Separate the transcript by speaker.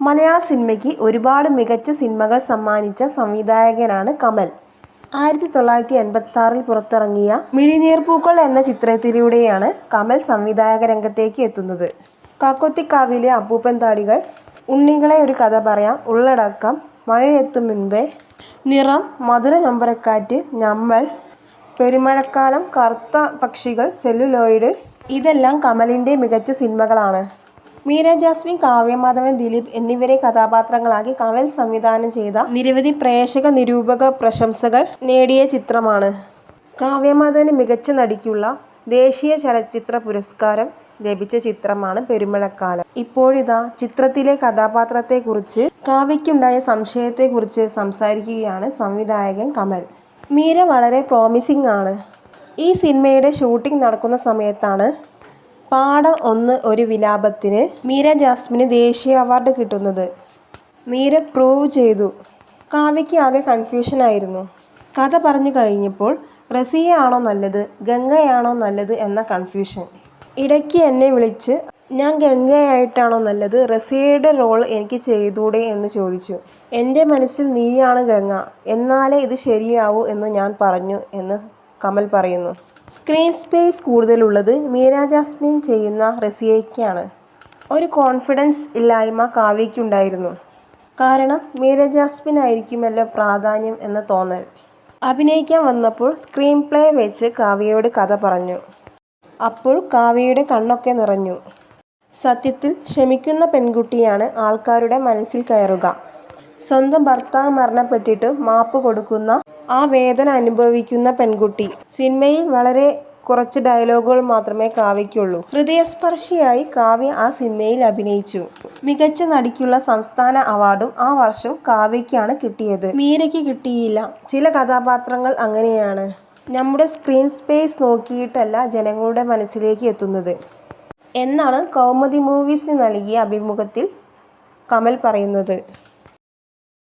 Speaker 1: മലയാള സിനിമയ്ക്ക് ഒരുപാട് മികച്ച സിനിമകൾ സമ്മാനിച്ച സംവിധായകനാണ് കമൽ. ആയിരത്തി തൊള്ളായിരത്തി എൺപത്താറിൽ പുറത്തിറങ്ങിയ മിഴിനീർപ്പൂക്കൾ എന്ന ചിത്രത്തിലൂടെയാണ് കമൽ സംവിധായക രംഗത്തേക്ക് എത്തുന്നത്. കാക്കോത്തിക്കാവിലെ അപ്പൂപ്പൻ താടികൾ, ഉണ്ണികളെ ഒരു കഥ പറയാം, ഉള്ളടക്കം, മഴയെത്തും മുൻപേ, നിറം, മധുര നമ്പരക്കാറ്റ് ഞമ്മൾ, പെരുമഴക്കാലം, കറുത്ത പക്ഷികൾ, സെല്ലുലോയിഡ് ഇതെല്ലാം കമലിന്റെ മികച്ച സിനിമകളാണ്. മീര ജാസ്മിൻ, കാവ്യമാധവൻ ദിലീപ് എന്നിവരെ കഥാപാത്രങ്ങളാക്കി കവൽ സംവിധാനം ചെയ്ത നിരവധി പ്രേക്ഷക, നിരൂപക പ്രശംസകൾ നേടിയ ചിത്രമാണ്. കാവ്യമാധവന് മികച്ച നടിക്കുള്ള ദേശീയ ചലച്ചിത്ര പുരസ്കാരം ലഭിച്ച ചിത്രമാണ് പെരുമഴക്കാലം. ഇപ്പോഴിതാ ചിത്രത്തിലെ കഥാപാത്രത്തെക്കുറിച്ച് കാവ്യയ്ക്കുണ്ടായ സംശയത്തെക്കുറിച്ച് സംസാരിക്കുകയാണ് സംവിധായകൻ കമൽ. മീര വളരെ പ്രോമിസിംഗ് ആണ്. ഈ സിനിമയുടെ ഷൂട്ടിംഗ് നടക്കുന്ന സമയത്താണ് പാഠം ഒന്ന് ഒരു വിലാപത്തിന് മീര ജാസ്മിന് ദേശീയ അവാർഡ് കിട്ടുന്നത്. മീര പ്രൂവ് ചെയ്തു. കാവ്യയ്ക്ക് ആകെ കൺഫ്യൂഷൻ ആയിരുന്നു. കഥ പറഞ്ഞു കഴിഞ്ഞപ്പോൾ റസിയയാണോ നല്ലത് ഗംഗയാണോ നല്ലത് എന്ന കൺഫ്യൂഷൻ. ഇടയ്ക്ക് എന്നെ വിളിച്ച് ഞാൻ ഗംഗയായിട്ടാണോ നല്ലത്, റസിയയുടെ റോൾ എനിക്ക് ചെയ്തൂടെ എന്ന് ചോദിച്ചു. എന്റെ മനസ്സിൽ നീയാണ് ഗംഗ, എന്നാലേ ഇത് ശരിയാവൂ എന്ന് ഞാൻ പറഞ്ഞു എന്ന് കമൽ പറയുന്നു. സ്ക്രീൻ സ്പേസ് കൂടുതലുള്ളത് മീര ജാസ്മിൻ ചെയ്യുന്ന റസിയയ്ക്കാണ്. ഒരു കോൺഫിഡൻസ് ഇല്ലായ്മ കാവ്യയ്ക്കുണ്ടായിരുന്നു. കാരണം മീര ജാസ്മിനായിരിക്കുമല്ലോ പ്രാധാന്യം എന്ന തോന്നൽ. അഭിനയിക്കാൻ വന്നപ്പോൾ സ്ക്രീൻ പ്ലേ വെച്ച് കാവ്യയോട് കഥ പറഞ്ഞു. അപ്പോൾ കാവ്യയുടെ കണ്ണൊക്കെ നിറഞ്ഞു. സത്യത്തിൽ ക്ഷമിക്കുന്ന പെൺകുട്ടിയാണ് ആൾക്കാരുടെ മനസ്സിൽ കയറുക. സ്വന്തം ഭർത്താവ് മരണപ്പെട്ടിട്ടും മാപ്പ് കൊടുക്കുന്ന ആ വേദന അനുഭവിക്കുന്ന പെൺകുട്ടി. സിനിമയിൽ വളരെ കുറച്ച് ഡയലോഗുകൾ മാത്രമേ കാവ്യയ്ക്കുള്ളൂ. ഹൃദയസ്പർശിയായി കാവ്യ ആ സിനിമയിൽ അഭിനയിച്ചു. മികച്ച നടിക്കുള്ള സംസ്ഥാന അവാർഡും ആ വർഷം കാവ്യയ്ക്കാണ് കിട്ടിയത്. മീരയ്ക്ക് കിട്ടിയില്ല. ചില കഥാപാത്രങ്ങൾ അങ്ങനെയാണ്. നമ്മുടെ സ്ക്രീൻ സ്പേസ് നോക്കിയിട്ടല്ല ജനങ്ങളുടെ മനസ്സിലേക്ക് എത്തുന്നത് എന്നാണ് കൗമുദി മൂവീസിന് നൽകിയ അഭിമുഖത്തിൽ കമൽ പറയുന്നത്.